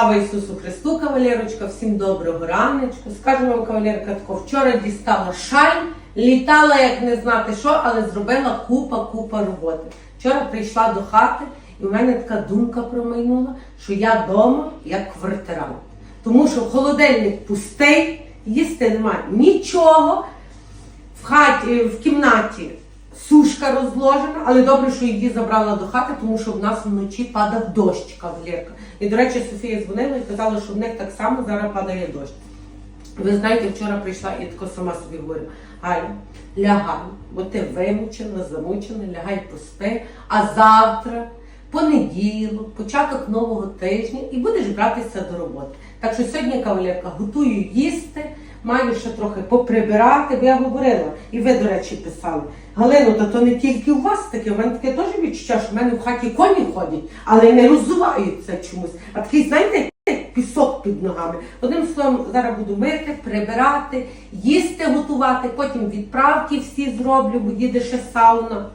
Слава Ісусу Христу, кавалерочка, всім доброго раночку. Скажу вам, кавалерка, тако, вчора дістала шаль, літала, як не знати що, але зробила купа-купа роботи. Вчора прийшла до хати, і в мене така думка промайнула, що я вдома як квартирант. Тому що холодильник пустий, їсти немає нічого. В хаті, в кімнаті сушка розложена, але добре, що її забрала до хати, тому що в нас вночі падав дощ, кавалерка. І, до речі, Софія дзвонила і казала, що в них так само зараз падає дощ. Ви знаєте, вчора прийшла і тако сама собі говорю, Галя, лягай, бо ти вимучена, замучена, лягай поспи, а завтра, понеділок, початок нового тижня, і будеш братися до роботи. Так що сьогодні, кавалерка, готую їсти, маю ще трохи поприбирати, бо я говорила, і ви, до речі, писали. Галино, та то не тільки у вас таке, в мене таке теж відчуття, що в мене в хаті коні ходять, але не роззуваються чомусь. А такий, знаєте, пісок під ногами. Одним словом, зараз буду мити, прибирати, їсти готувати, потім відправки всі зроблю, бо їде ще сауна.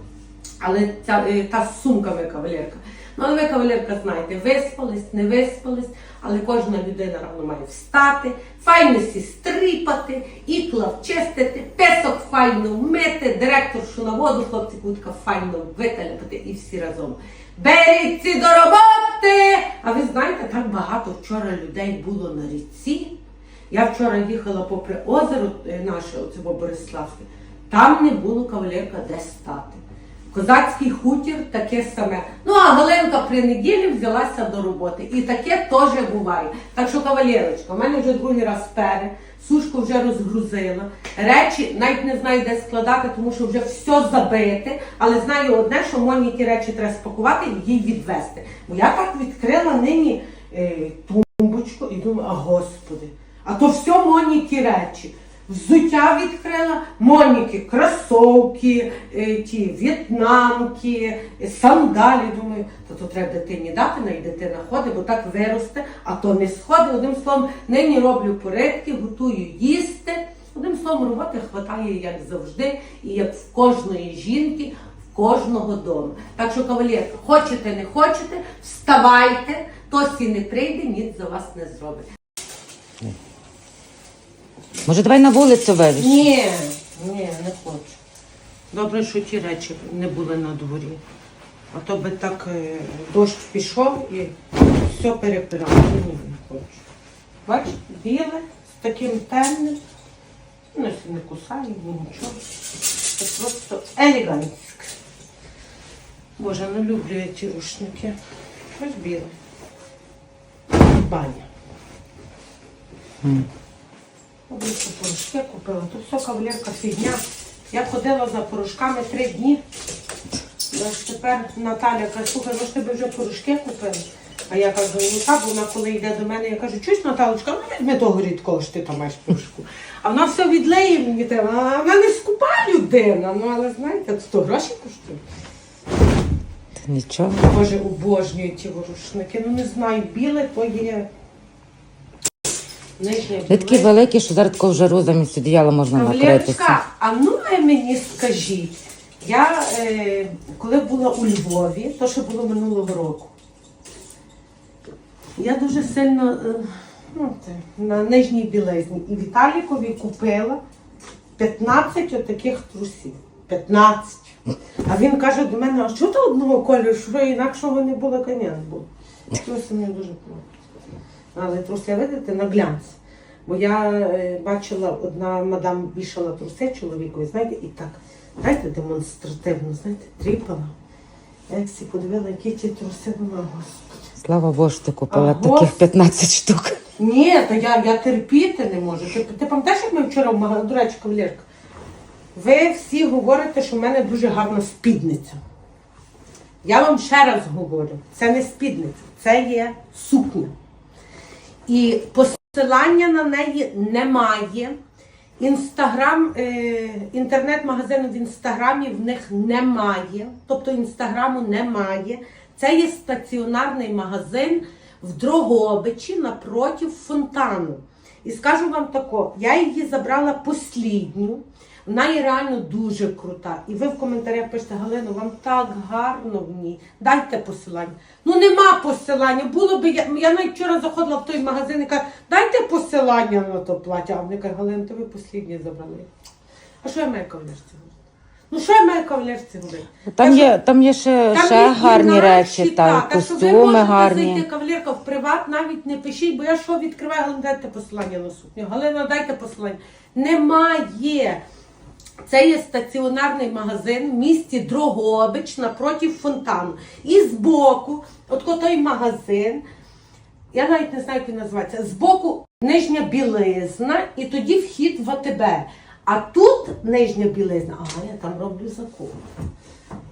Але ця е, та з сумками кавалерка. Ну, але ви, кавалерка, знаєте, виспались, не виспались, але кожна людина рано має встати, файно сі стріпати, ікла вчистити, песок файно вмити, директоршу на воду, хлопці кутка файно викаляпати і всі разом. Беріться до роботи! А ви знаєте, так багато вчора людей було на ріці. Я вчора їхала попри озеро е, наше, оце Бориславське, там не було кавалерка де стати. Козацький хутір таке саме. Ну а Галенка при неділі взялася до роботи. І таке теж буває. Так що, кавалерочка, в мене вже другий раз пере, сушку вже розгрузила. Речі навіть не знаю, де складати, тому що вже все забите. Але знаю одне, що мені ті речі треба спакувати і їй відвести. Бо я так відкрила нині е, тумбочку і думаю, а господи, а то все Моніки речі. Взуття відкрила, Моніки, кросовки, е, ті в'єтнамки, е, сандалі. Думаю, то, то треба дитині дати, на і дитина ходить, бо так виросте, а то не сходить. Одним словом, нині роблю порядки, готую їсти. Одним словом, роботи хватає, як завжди, і як в кожної жінки, в кожного дому. Так що, кавалер, хочете, не хочете, вставайте, тосі не прийде, ніц за вас не зробить. Може, давай на вулицю вивіз? Ні, ні, не хочу. Добре, що ті речі не були на дворі. А то би так е, дощ пішов і все перепирав. Ні, не хочу. Бач, біле з таким темним. Ну, не кусає, ні нічого. Це просто елегантське. Боже, не люблю я ті рушники. Щось біле. Баня. Обличчя порошки купила. Тут все кавалерка фігня. Я ходила за порошками три дні. Я ж тепер Наталя каже, слухай, ну ж тебе вже порошки купили. А я кажу, ну так, бо вона коли йде до мене, я кажу, чуєш, Наталочка, ну візьми того рідкого, що ти там маєш порошку. А вона все відлеє мені. А вона не скупа людина. Ну але знаєте, то гроші коштує. Нічого. Боже, обожнюю ті ворушники. Ну не знаю, біле то є. Ви такі великі, що зараз такого жару замість одіяла можна накритися. А ну ви мені скажіть, я е, коли була у Львові, то що було минулого року, я дуже сильно е, ну, це, на нижній білизні і Віталікові купила 15 отаких трусів. 15. А він каже до мене, а що ти одного кольору, що інакшого не було, коня не було. Труси мені дуже подобаються. Але труси, видите, на глянц. Бо я е, бачила, одна мадам вішала труси чоловікові, знаєте, і так, знаєте, демонстративно, знаєте, тріпала. Я як всі подивила, які ті труси була, господи. Слава Богу, ти купила А, таких 15 штук. Ні, то я, я терпіти не можу. Ти, ти пам'ятаєш, як ми вчора в магазині, до речі, кавалерка? Ви всі говорите, що в мене дуже гарна спідниця. Я вам ще раз говорю, це не спідниця, це є сукня. І посилання на неї немає. Інстаграм, е, інтернет-магазину в інстаграмі в них немає. Тобто інстаграму немає. Це є стаціонарний магазин в Дрогобичі напроти фонтану. І скажу вам тако, я її забрала послідню, Вона є реально дуже крута. І ви в коментарях пишете, Галину, вам так гарно в ній. Дайте посилання. Ну нема посилання. Було би я, я навіть вчора заходила в той магазин і кажу, дайте посилання на то плаття. А вони кажуть, Галина, то ви посліднє забрали. А що я маю кавалерці говорити? Ну що я маю кавалерці говорити? Там є, там є ще, там ще є гарні речі, там, так. Так що ви можете гарні. зайти кавалерка в приват, навіть не пишіть, бо я що відкриваю, Галина, дайте посилання на сукню. Галина, дайте посилання. Немає. Це є стаціонарний магазин в місті Дрогобич напроти фонтану. І збоку, от той магазин, я навіть не знаю, як він називається. Збоку нижня білизна, і тоді вхід в АТБ. А тут нижня білизна, ага, я там роблю закупи.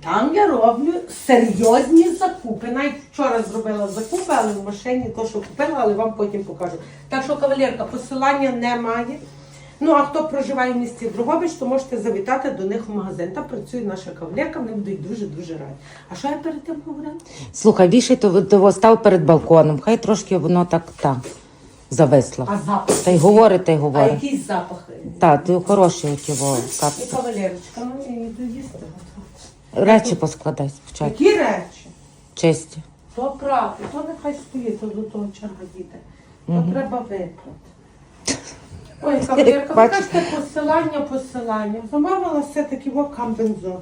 Там я роблю серйозні закупи. Навіть вчора зробила закупи, але в машині то, що купила, але вам потім покажу. Так що, кавалерка, посилання немає. Ну, а хто проживає в місті Дрогобич, то можете завітати до них в магазин. Там працює наша кавалерка, вони будуть дуже-дуже раді. А що я перед тим говорила? Слухай, вішай то, то став перед балконом, хай трошки воно так та, зависло. А запах. Та й говорить, та й А говорить. який запах? Так, ти хороший оті во І кавалерочка, ну я йду їсти. Речі поскладай спочатку. Які речі? Чисті. То правда, то нехай стоїть, то до того черга діти. То треба виправити. Ой, кавалерка, ви Бачиш? кажете посилання, посилання. Замовила все-таки во камбензон.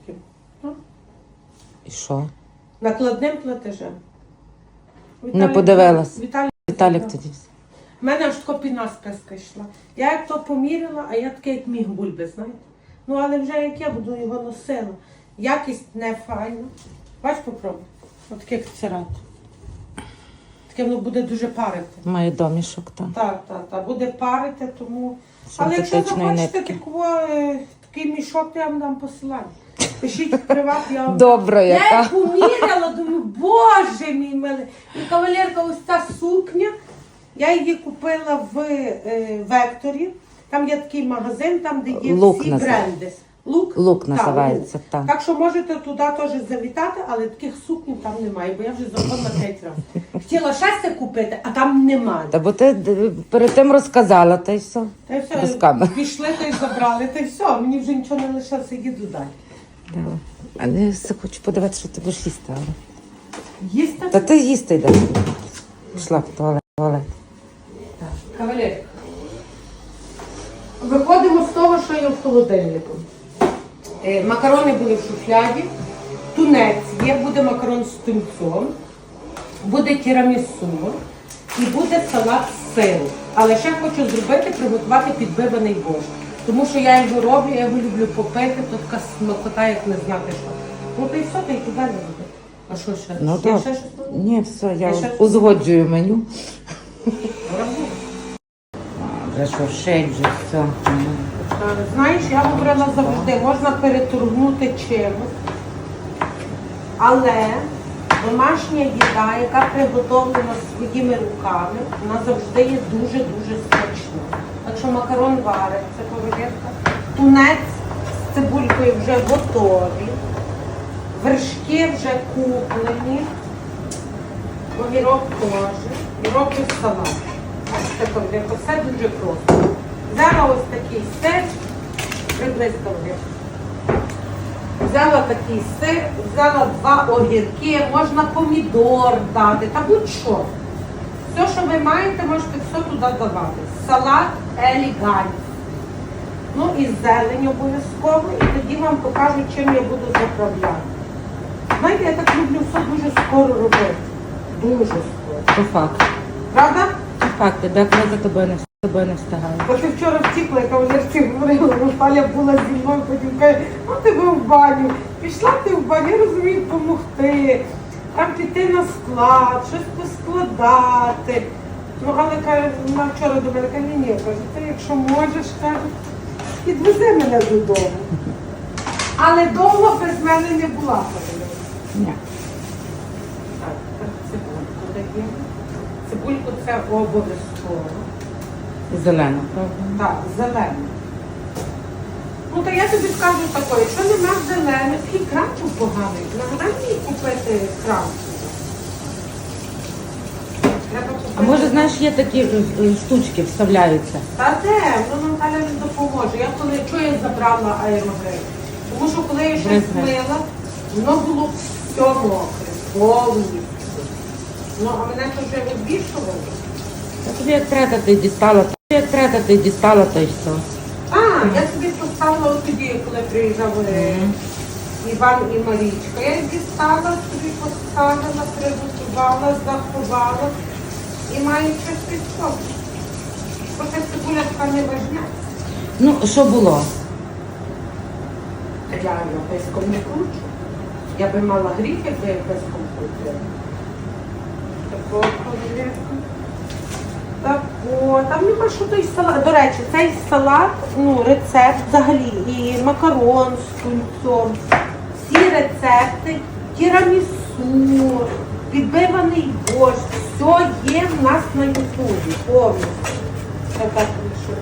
Таким, ну, І що? Накладним платежем. Не подивилась. Віталій, Віталік тоді. У мене аж тако піна списка йшла. Я як то поміряла, а я таке, як міг бульби, знаєте. Ну, але вже як я буду його носила. Якість не файна. Бач, попробуй. От таке як цират. Таке воно буде дуже парити. Має домішок там. Так, так, так. Буде парити, тому. Але якщо Синтетичної захочете нитки. такого, е, такий мішок, то я вам дам посилання. Пишіть в приват, я вам Добре, я яка. як поміряла, думаю, боже мій милий. І кавалерка, ось та сукня. Я її купила в е, Векторі. Там є такий магазин, там де є Лук всі називається. бренди. Лук, Лук називається, лук. так. Так що можете туди теж завітати, але таких сукнів там немає, бо я вже заходила п'ять разів. Хотіла шестя купити, а там немає. Та бо ти д- перед тим розказала, та й все. Та й Без все, камер. пішли та й забрали, та й все. Мені вже нічого не лишилося, їду далі. Давай. Але я все хочу подивитися, що ти будеш їсти. Але... Їсти? Та ти їсти йде. Пішла в туалет. туалет. Кавалерка. Виходимо з того, що є в холодильнику. Е, Макарони були в шуфляді, тунець є, буде макарон з тунцом, буде тірамісу і буде салат з сиру. Але ще хочу зробити, приготувати підбиваний борщ. Тому що я його роблю, я його люблю попити, то така смакота, як не знати що. Ну то і все, та й туди не буде. А що ще? Ну так. ще щось? Ні, все, я Я ще- узгоджую меню. Роблю. Вже все. Знаєш, я говорила завжди, можна переторгнути чимось, але домашня їда, яка приготовлена своїми руками, вона завжди є дуже-дуже смачна. Так що макарон вариться, повірка. Тунець з цибулькою вже готові, вершки вже куплені, огірок теж, і роблю салат. Це повірка, все дуже просто. Взяла ось такий сир, приблизно вже. Взяла такий сир, взяла два огірки, можна помідор дати, та будь-що. Все, що ви маєте, можете все туди давати. Салат елігант. Ну і зелень обов'язково, і тоді вам покажу, чим я буду заправляти. Знаєте, я так люблю все дуже скоро робити. Дуже скоро. Правда? Це факт, я за тобою не, тобою не встигаю. Бо ти вчора втікла, яка вже говорила, Наталя була зі мною, потім каже, ну тебе в баню. Пішла ти в баню, розумію, допомогти. Там піти на склад, щось поскладати. Ну, але каже, вона вчора до мене каже, ні, каже, ти якщо можеш, каже, підвези мене додому. Але довго без мене не була. Ні. Так, так, цибульку даємо. Цибульку це обов'язково. Зелена, правда? Так, зелене. Ну, то я тобі скажу таке, якщо нема зелених, і крачу поганий, нагадай мені купити. Треба А може, знаєш, є такі е, е, штучки, вставляються. Та де? Воно Наталя не допоможе. Я коли чого я забрала аерогрей? Тому що коли я щось Бризне. мила, воно було все мокре, повністю. Ну, а мене то вже відбільшувало. Та тобі як треба, ти дістала, тобі як треба, ти дістала, то й все. А, я собі поставила от тоді, коли приїжджав е, Іван і Марічка. Я їх дістала, собі поставила, приготувала, заховала і маю щось підсобити. Бо ця цибуля така не важня. Ну, що було? Я на песком не кручу. Я би мала гріх, якби я песком крутила. Так, о, там нема що той салат. До речі, цей салат, ну, рецепт взагалі, і макарон з тунцом, всі рецепти, тірамісу, підбиваний борщ, все є в нас на ютубі повністю. Так що.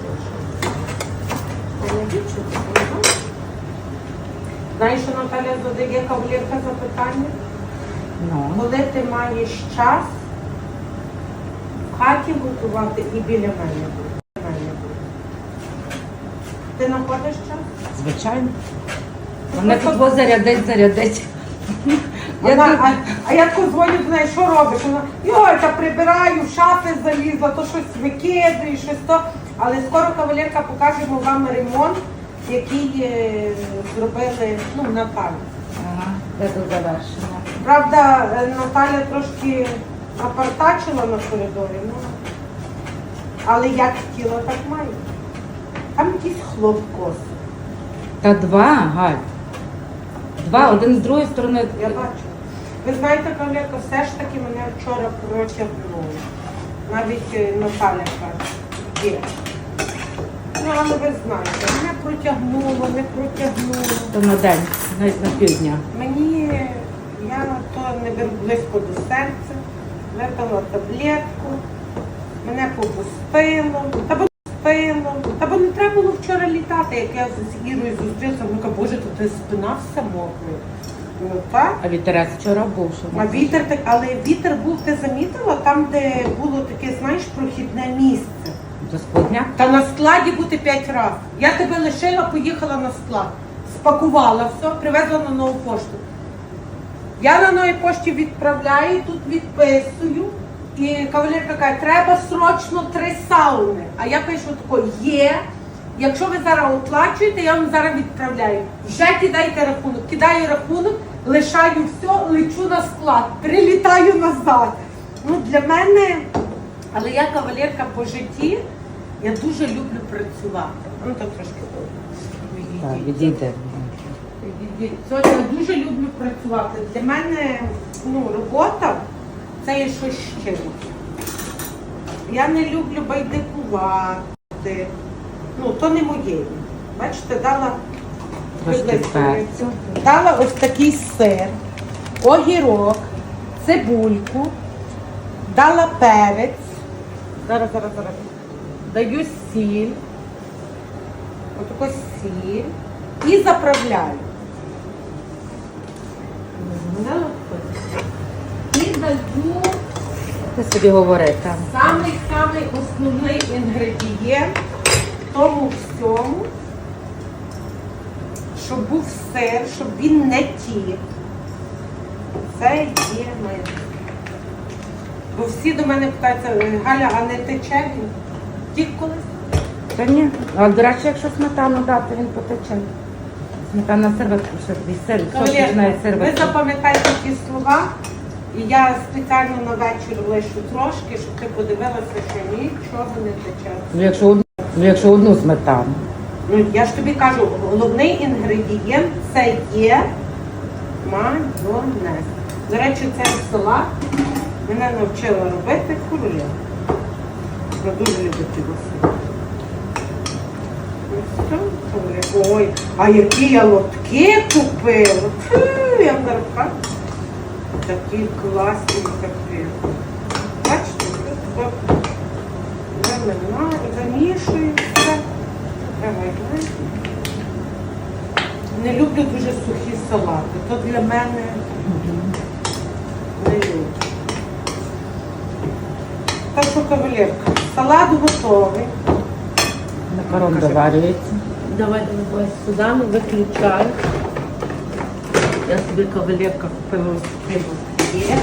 Знаєш, що Наталя задає кавалерка запитання? Ну. Коли ти маєш час хаті готувати і біля мене. Ти знаходиш час? Звичайно. Мене тут во зарядить, зарядить. Я тут- а, а я дзвоню до неї, що робиш? Вона, йой, та прибираю, в шафи залізла, то щось викидаю, щось то. Але скоро кавалерка покажемо вам ремонт, який е, зробили ну, Наталі. Ага, де до завершення. Правда, е, Наталя трошки напартачила на коридорі, ну, але як хотіла, так має. Там якийсь хлопкос. Та два, Галь. Два, один з другої сторони. Я бачу. Ви знаєте, Кавлєка, все ж таки мене вчора протягнуло. Навіть е, Наталя каже, є. Ну, але ви знаєте, мене протягнуло, не протягнуло. То на день, навіть на півдня. Мені я то не беру близько до серця, випила таблетку, мене попустило, та бо пустило. Та бо не треба було вчора літати, як я з Ірою зустрілася, вона каже, боже, то ти спина вся мокра. Ну так. А вітерець вчора був, що А вітер так, але вітер був, ти замітила, там, де було таке, знаєш, прохідне місце. До. Та на складі бути п'ять разів. Я тебе лишила, поїхала на склад. Спакувала все, привезла на нову пошту. Я на новій пошті відправляю, тут відписую. І кавалерка каже, треба срочно три сауни. А я пишу тако, є. Якщо ви зараз оплачуєте, я вам зараз відправляю. Вже кидайте рахунок. Кидаю рахунок, лишаю все, лечу на склад, прилітаю назад. Ну, для мене, але я кавалерка по житті, я дуже люблю працювати. Ну так трошки відійдіть. відійде. Сьогодні я дуже люблю працювати. Для мене ну, робота це є щось ще. Я не люблю байдикувати. Ну, то не моє. Бачите, дала. Дала ось такий сир, огірок, цибульку, дала перець. Зараз, зараз, зараз. Даю сіль. Отако сіль. І заправляю. І даю Ти собі говори там. самий-самий основний інгредієнт в тому всьому, щоб був сир, щоб він не тік. Це є моє. Бо всі до мене питаються, «Е, Галя, а не тече він? Тік колись? Та ні. А до речі, якщо сметану дати, він потече. Сметана що Кавалерка, починає ви запам'ятайте ті слова, і я спеціально на вечір лишу трошки, щоб ти подивилася, що нічого не тече. Ну, якщо одну, ну, якщо одну сметану. Ну, я ж тобі кажу, головний інгредієнт це є майонез. До речі, цей салат мене навчила робити курля. Я дуже люблю його салат. Ну, все, курля. Ой, а які я лотки купила. Фу, я зараз кажу. Такі класні такі. Бачите, тут замішую все. Давай, давай. Не люблю дуже сухі салати. То для мене не люблю. Так що кавалерка, салат готовий. Макарон доварюється. Давай, давай сюди, виключай. Я собі кавалерка купила є.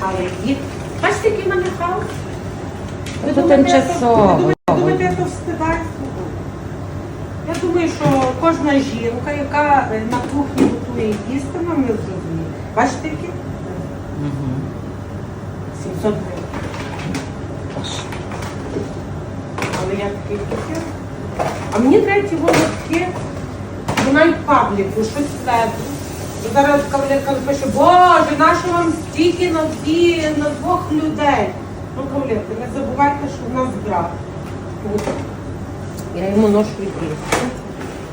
Але їх. Бачите, який в мене хаос? Ви Це думаєте, я тимчасово. то- ви думаєте, я то встигаю? Я думаю, що кожна жінка, яка е, на кухні готує їсти, нам не зрозуміє. Бачите, які? 700 гривень. Але я такий кефір. А мені треба ті бо навіть пабліку, щось себе. Зараз кавалерка напише, боже, нащо вам стільки на дві, на двох людей? Ну, кавалерка, не забувайте, що в нас брат. От. Я йому ношу їсти.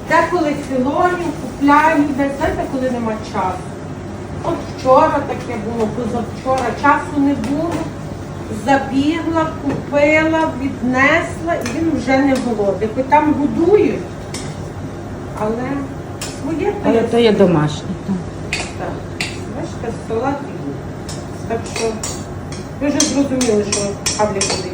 Деколи філонів, купляю, десь, знаєте, коли нема часу. От вчора таке було, позавчора часу не було. Забігла, купила, віднесла і він вже не голодний. Хоч там годують, але своє то Але є то є домашнє. так. Бачите, салат і. Так що ви вже зрозуміли, що Павлі буде